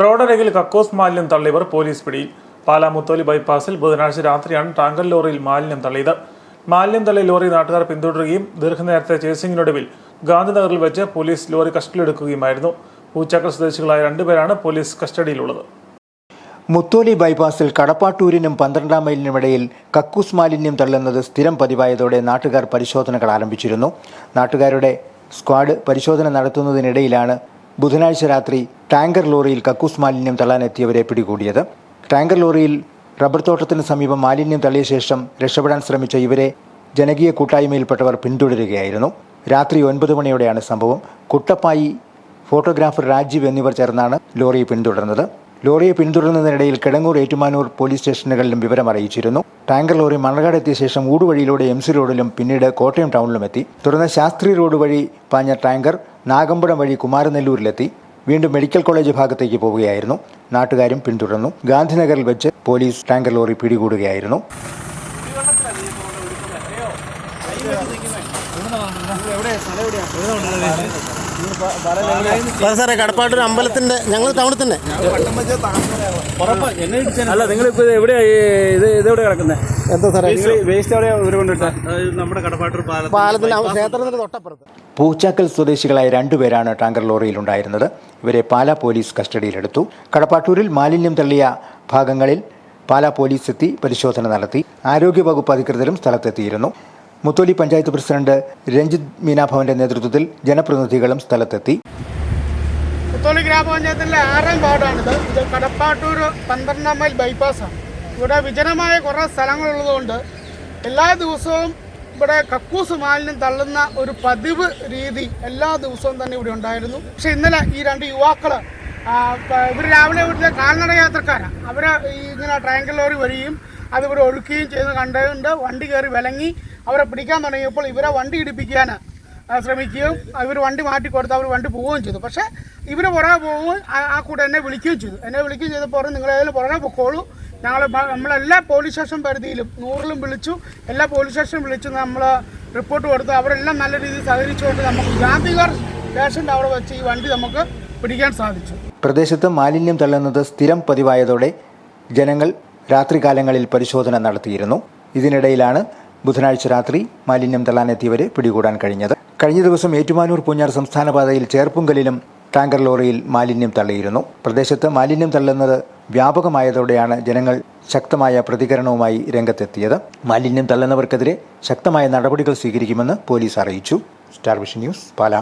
റോഡരികിൽ കക്കോസ് മാലിന്യം തള്ളിയവർ പോലീസ് പിടിയിൽ. പാലാ മുത്തോലി ബൈപ്പാസിൽ ബുധനാഴ്ച രാത്രിയാണ് ടാങ്കർ ലോറിയിൽ മാലിന്യം തള്ളിയത്. മാലിന്യം തള്ളി ലോറി നാട്ടുകാർ പിന്തുടരുകയും ദീർഘനേരത്തെ ചേസിംഗിനൊടുവിൽ ഗാന്ധിനഗറിൽ വെച്ച് പോലീസ് ലോറി കസ്റ്റഡിയിലെടുക്കുകയുമായിരുന്നു. പൂച്ചാക്കൽ സ്വദേശികളായ രണ്ടുപേരാണ് പോലീസ് കസ്റ്റഡിയിലുള്ളത്. മുത്തോലി ബൈപ്പാസിൽ കടപ്പാട്ടൂരിനും പന്ത്രണ്ടാം മൈലിനുമിടയിൽ കക്കൂസ് മാലിന്യം തള്ളുന്നത് സ്ഥിരം പതിവായതോടെ നാട്ടുകാർ പരിശോധനകൾ ആരംഭിച്ചിരുന്നു. നാട്ടുകാരുടെ സ്ക്വാഡ് പരിശോധന നടത്തുന്നതിനിടയിലാണ് ബുധനാഴ്ച രാത്രി ടാങ്കർ ലോറിയിൽ കക്കൂസ് മാലിന്യം തള്ളാനെത്തിയവരെ പിടികൂടിയത്. ടാങ്കർ ലോറിയിൽ റബ്ബർ തോട്ടത്തിന് സമീപം മാലിന്യം തള്ളിയ ശേഷം രക്ഷപ്പെടാൻ ശ്രമിച്ച ഇവരെ ജനകീയ കൂട്ടായ്മയിൽപ്പെട്ടവർ പിന്തുടരുകയായിരുന്നു. രാത്രി ഒൻപത് മണിയോടെയാണ് സംഭവം. കുട്ടപ്പായി ഫോട്ടോഗ്രാഫർ രാജീവ് എന്നിവർ ചേർന്നാണ് ലോറിയെ പിന്തുടർന്നത്. ലോറിയെ പിന്തുടരുന്നതിനിടയിൽ കിടങ്ങൂർ ഏറ്റുമാനൂർ പോലീസ് സ്റ്റേഷനുകളിലും വിവരം അറിയിച്ചിരുന്നു. ടാങ്കർ ലോറി മണർകാട് എത്തിയ ശേഷം ഊടുവഴിയിലൂടെ എം സി റോഡിലും പിന്നീട് കോട്ടയം ടൗണിലും എത്തി. തുടർന്ന് ശാസ്ത്രി റോഡ് വഴി പാഞ്ഞ ടാങ്കർ നാഗമ്പടം വഴി കുമാരനെല്ലൂരിലെത്തി. വീണ്ടും മെഡിക്കൽ കോളേജ് ഭാഗത്തേക്ക് പോവുകയായിരുന്നു. നാട്ടുകാരും പിന്തുടർന്നു. ഗാന്ധിനഗറിൽ വെച്ച് പോലീസ് ടാങ്കർ ലോറി പിടികൂടുകയായിരുന്നു. അതെ സാറേ കടപ്പാട്ടൊരു അമ്പലത്തിന്റെ ഞങ്ങൾ ടൗണിൽ തന്നെ അല്ല നിങ്ങളിപ്പോ ഇപ്പൊ എവിടെയാ ഈ ഇത് ഇതെവിടെ കിടക്കുന്നത് എന്താ സാറേ? വേസ്റ്റ് എവിടെയാ കൊണ്ടിട്ട് നമ്മുടെ ക്ഷേത്രത്തിന്റെ തൊട്ടപ്പുറത്ത്. പൂച്ചാക്കൽ സ്വദേശികളായ രണ്ടുപേരാണ് ടാങ്കർ ലോറിയിൽ ഉണ്ടായിരുന്നത് ഇവരെ പാലാ പോലീസ് കസ്റ്റഡിയിലെടുത്തു. കടപ്പാട്ടൂരിൽ മാലിന്യം തള്ളിയ ഭാഗങ്ങളിൽ പാലാ പോലീസ് എത്തി പരിശോധന നടത്തി. ആരോഗ്യവകുപ്പ് അധികൃതരും സ്ഥലത്തെത്തിയിരുന്നു. മുത്തോലി പഞ്ചായത്ത് പ്രസിഡന്റ് രഞ്ജിത് മീനാഭവന്റെ നേതൃത്വത്തിൽ ജനപ്രതിനിധികളും സ്ഥലത്തെത്തി. മുത്തോലി ഗ്രാമപഞ്ചായത്തിലെ ആറാം വാർഡാണിത്. ഇത് കടപ്പാട്ടൂർ പന്ത്രണ്ടാം മൈൽ ബൈപ്പാസാണ്. ഇവിടെ വിജനമായ കുറേ സ്ഥലങ്ങളുള്ളതുകൊണ്ട് എല്ലാ ദിവസവും ഇവിടെ കക്കൂസ് മാലിന്യം തള്ളുന്ന ഒരു പതിവ് രീതി എല്ലാ ദിവസവും തന്നെ ഇവിടെ ഉണ്ടായിരുന്നു. പക്ഷെ ഇന്നലെ ഈ രണ്ട് യുവാക്കൾ ഇവർ രാവിലെ ഇവിടുത്തെ കാൽനട യാത്രക്കാരാണ് അവർ ഇങ്ങനെ ട്രയാങ്കിൾ ലോറി വരികയും അതിവിടെ ഒഴുക്കുകയും ചെയ്ത് കണ്ടുകൊണ്ട് വണ്ടി കയറി വിലങ്ങി അവരെ പിടിക്കാൻ തുടങ്ങിയപ്പോൾ ഇവരെ വണ്ടി ഇടിപ്പിക്കാൻ ശ്രമിക്കുകയും ഇവർ വണ്ടി മാറ്റി കൊടുത്ത് അവർ വണ്ടി പോവുകയും ചെയ്തു. പക്ഷേ ഇവർ പുറകെ പോവുകയും ആ- കൂടെ എന്നെ വിളിക്കുകയും ചെയ്തു. എന്നെ വിളിക്കുകയും ചെയ്തപ്പോൾ നിങ്ങൾ ഏതായാലും പുറകെ പൊക്കോളൂ. ഞങ്ങൾ നമ്മളെല്ലാ പോലീസ് സ്റ്റേഷൻ പരിധിയിലും നൂറിലും വിളിച്ചു. എല്ലാ പോലീസ് സ്റ്റേഷനും വിളിച്ചു. നമ്മൾ റിപ്പോർട്ട് കൊടുത്തു. അവരെല്ലാം നല്ല രീതിയിൽ സഹകരിച്ചുകൊണ്ട് നമുക്ക് ഗാന്ധിഗർ സ്റ്റേഷന്റെ അവിടെ വെച്ച് ഈ വണ്ടി നമുക്ക് പിടിക്കാൻ സാധിച്ചു. പ്രദേശത്ത് മാലിന്യം തള്ളുന്നത് സ്ഥിരം പതിവായതോടെ ജനങ്ങൾ രാത്രികാലങ്ങളിൽ പരിശോധന നടത്തിയിരുന്നു. ഇതിനിടയിലാണ് ബുധനാഴ്ച രാത്രി മാലിന്യം തള്ളാനെത്തിയവരെ പിടികൂടാൻ കഴിഞ്ഞത്. കഴിഞ്ഞ ദിവസം ഏറ്റുമാനൂർ പൂഞ്ഞാർ സംസ്ഥാന പാതയിൽ ചേർപ്പുങ്കലിലും ടാങ്കർ ലോറിയിൽ മാലിന്യം തള്ളിയിരുന്നു. പ്രദേശത്ത് മാലിന്യം തള്ളുന്നത് വ്യാപകമായതോടെയാണ് ജനങ്ങൾ ശക്തമായ പ്രതികരണവുമായി രംഗത്തെത്തിയത്. മാലിന്യം തള്ളുന്നവർക്കെതിരെ ശക്തമായ നടപടികൾ സ്വീകരിക്കുമെന്ന് പോലീസ് അറിയിച്ചു. Star vision news Pala.